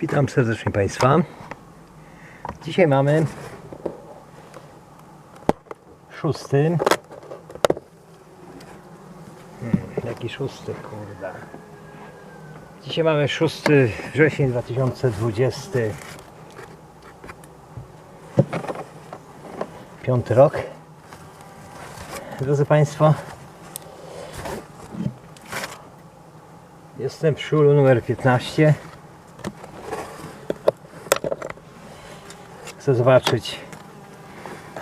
Witam serdecznie Państwa. Dzisiaj mamy szósty. Hmm, jaki szósty, kurde. Dzisiaj mamy 6 wrzesień 2020. Piąty rok. Drodzy Państwo, jestem przy ulu numer 15. Chcę zobaczyć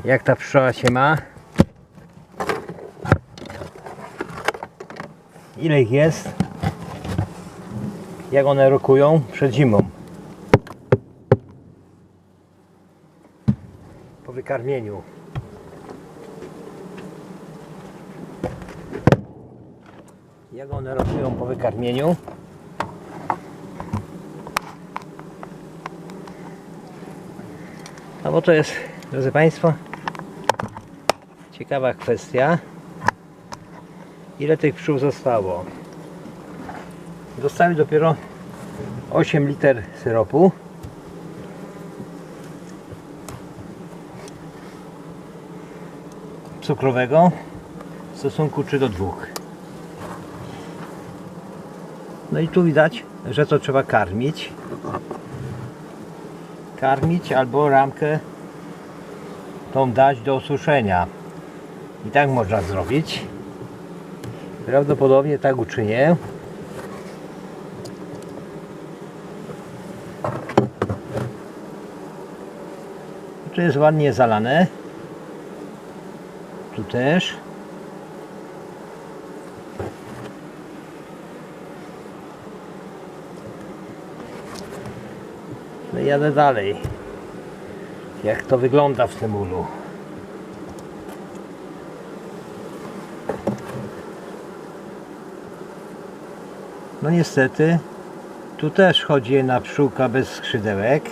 jak ta pszczoła się ma. Ile ich jest? Jak one rokują przed zimą? Po wykarmieniu. Jak one rokują po wykarmieniu? Bo to jest, drodzy Państwo, ciekawa kwestia. Ile tych pszczół zostało? Dostały dopiero 8 liter syropu. Cukrowego w stosunku 3 do 2. No i tu widać, że to trzeba karmić karmić albo ramkę tą dać do osuszenia. I tak można zrobić. Prawdopodobnie tak uczynię. Tu jest ładnie zalane. Tu też. Jadę dalej. Jak to wygląda w tym ulu. No niestety, tu też chodzi na pszczółka bez skrzydełek.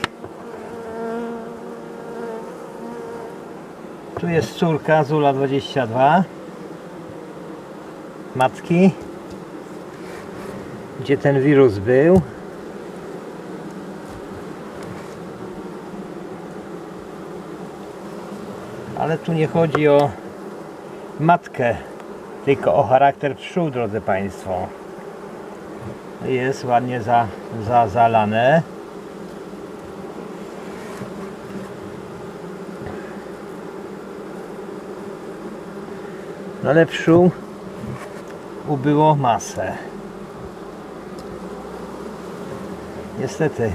Tu jest córka z ula 22. Matki. Gdzie ten wirus był. Ale tu nie chodzi o matkę, tylko o charakter pszczół, drodzy Państwo. Jest ładnie za, za, zalane. No ale pszczół ubyło masę. Niestety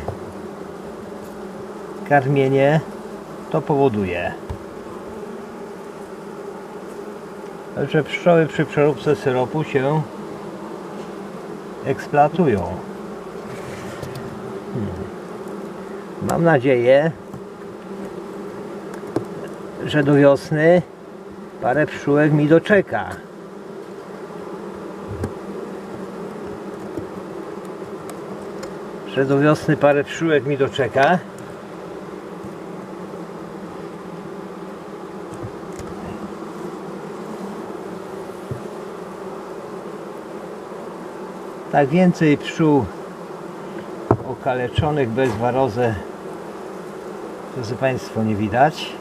karmienie to powoduje. Że pszczoły przy przeróbce syropu się eksploatują. Hmm. Mam nadzieję, że do wiosny parę pszczółek mi doczeka. Że do wiosny parę pszczółek mi doczeka. Tak więcej pszczół okaleczonych bez warozę drodzy Państwo nie widać.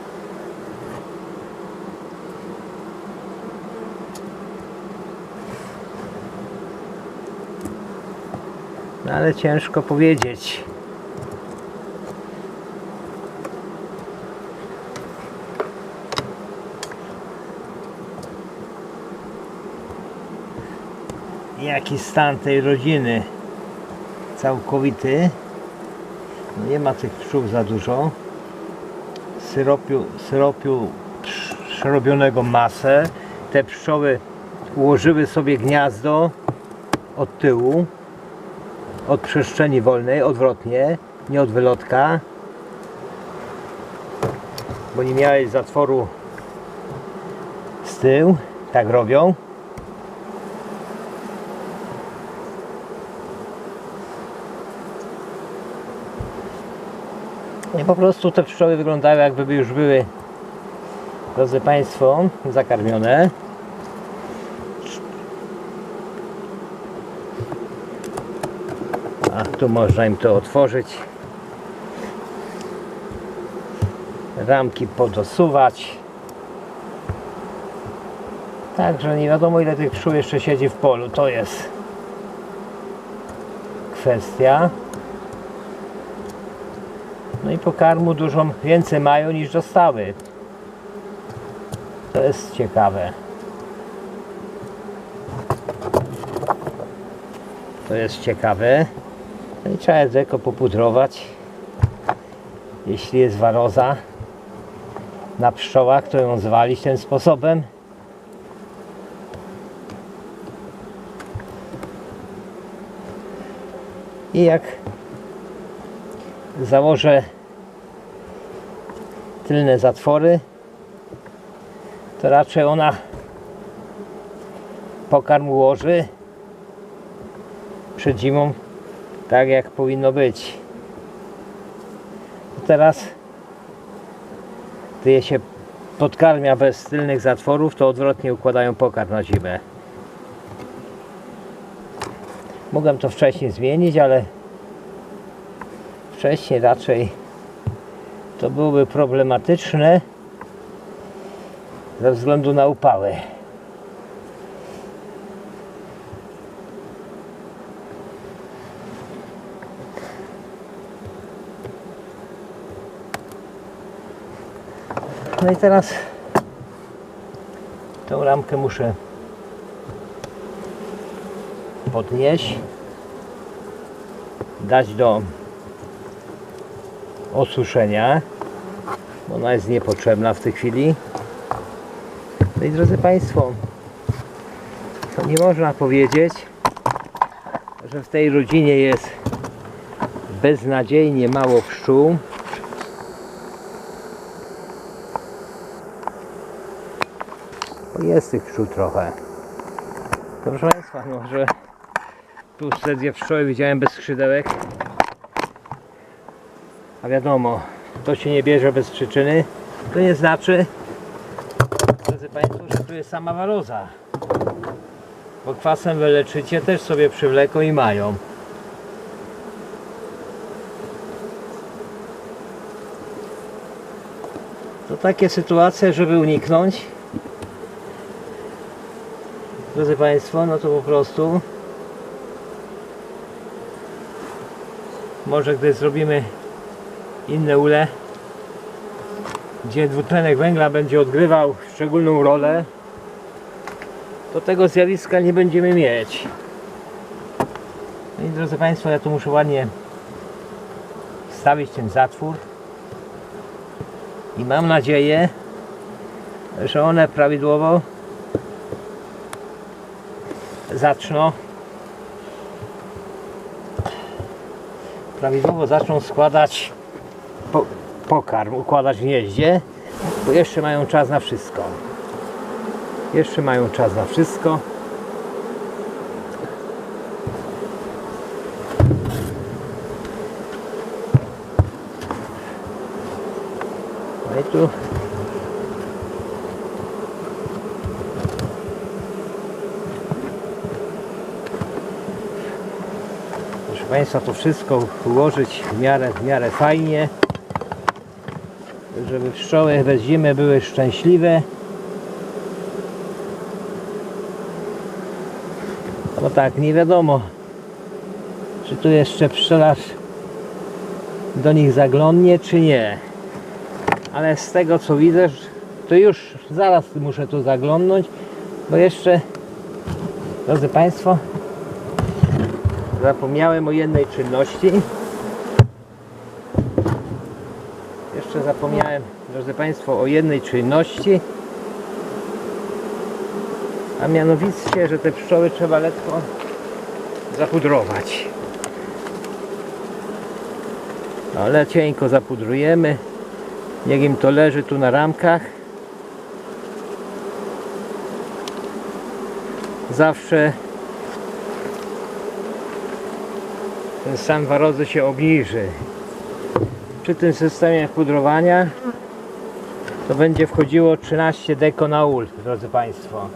No ale ciężko powiedzieć jaki stan tej rodziny? Całkowity. No nie ma tych pszczół za dużo. Syropiu, syropiu przerobionego masę. Te pszczoły ułożyły sobie gniazdo od tyłu od przestrzeni wolnej, odwrotnie nie od wylotka. Bo nie miałeś zatworu z tyłu tak robią Po prostu te pszczoły wyglądają jakby już były, drodzy Państwo, zakarmione. A tu można im to otworzyć. Ramki podosuwać. Także nie wiadomo ile tych pszczół jeszcze siedzi w polu. To jest kwestia. No i pokarmu dużo więcej mają niż dostały. To jest ciekawe. To jest ciekawe. No i trzeba tylko popudrować. Jeśli jest waroza na pszczołach, to ją zwalić tym sposobem. I jak założę tylne zatwory, to raczej ona pokarm ułoży przed zimą tak jak powinno być. Teraz gdy je się podkarmia bez tylnych zatworów, to odwrotnie układają pokarm na zimę. Mogłem to wcześniej zmienić, ale wcześniej raczej to byłoby problematyczne ze względu na upały. No i teraz tą ramkę muszę podnieść, dać do osuszenia. Ona jest niepotrzebna w tej chwili. No i drodzy Państwo, to nie można powiedzieć, że w tej rodzinie jest beznadziejnie mało pszczół. Jest tych pszczół trochę. Proszę Państwa, no, że tu te dwie pszczoły widziałem bez skrzydełek. A wiadomo, to się nie bierze bez przyczyny. To nie znaczy, drodzy Państwo, że tu jest sama waroza. Bo kwasem wyleczycie też sobie przywleką i mają. To takie sytuacje, żeby uniknąć. Drodzy Państwo, no to po prostu może gdy zrobimy inne ule, gdzie dwutlenek węgla będzie odgrywał szczególną rolę, to tego zjawiska nie będziemy mieć. No i drodzy Państwo, ja tu muszę ładnie wstawić ten zatwór i mam nadzieję, że one prawidłowo zaczną prawidłowo zaczną składać po, pokarm, układać w gnieździe, bo jeszcze mają czas na wszystko. Jeszcze mają czas na wszystko. No i tu Proszę Państwa, to wszystko ułożyć w miarę, w miarę fajnie, żeby pszczoły bez zimy były szczęśliwe. No tak, nie wiadomo, czy tu jeszcze pszczelarz do nich zaglądnie, czy nie. Ale z tego co widzę, to już zaraz muszę tu zaglądnąć, bo jeszcze, drodzy Państwo, zapomniałem o jednej czynności. Jeszcze zapomniałem, drodzy Państwo, o jednej czynności. A mianowicie, że te pszczoły trzeba lekko zapudrować. Ale cienko zapudrujemy. Niech im to leży tu na ramkach. Zawsze ten stan warozy się obniży. Przy tym systemie pudrowania to będzie wchodziło 13 deko na ul, drodzy Państwo.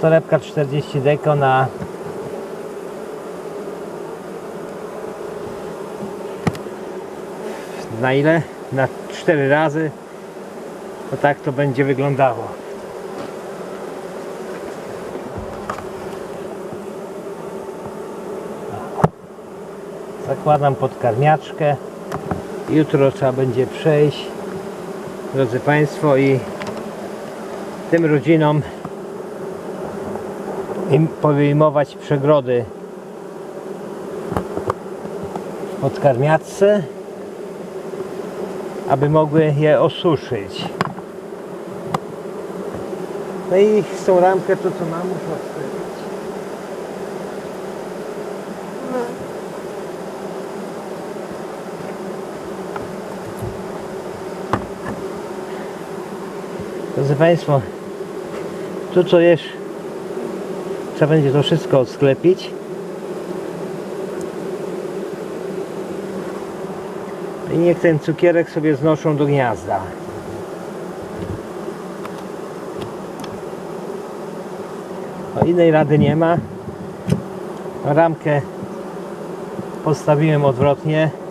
Torebka 40 deko na na ile? na cztery razy, to tak to będzie wyglądało. Zakładam podkarmiaczkę. Jutro trzeba będzie przejść, drodzy Państwo, i tym rodzinom im powyjmować przegrody w podkarmiatce, aby mogły je osuszyć. No i z tą ramkę to co mam muszę odstawić. Drodzy Państwo, tu co jest, trzeba będzie to wszystko odsklepić. I niech ten cukierek sobie znoszą do gniazda. No innej rady nie ma. Ramkę postawiłem odwrotnie.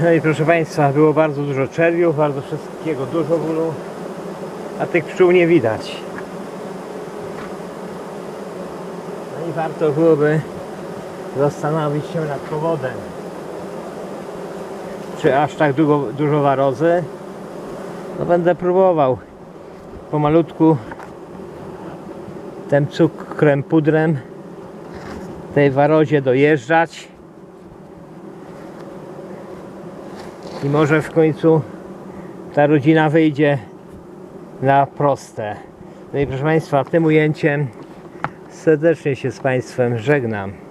No i proszę Państwa, było bardzo dużo czerwiów, bardzo wszystkiego dużo było, a tych pszczół nie widać. No i warto byłoby zastanowić się nad powodem. Czy aż tak długo, dużo warozy? No będę próbował pomalutku tym cukrem, pudrem tej warozie dojeżdżać i może w końcu ta rodzina wyjdzie na proste. No i proszę Państwa, tym ujęciem serdecznie się z Państwem żegnam.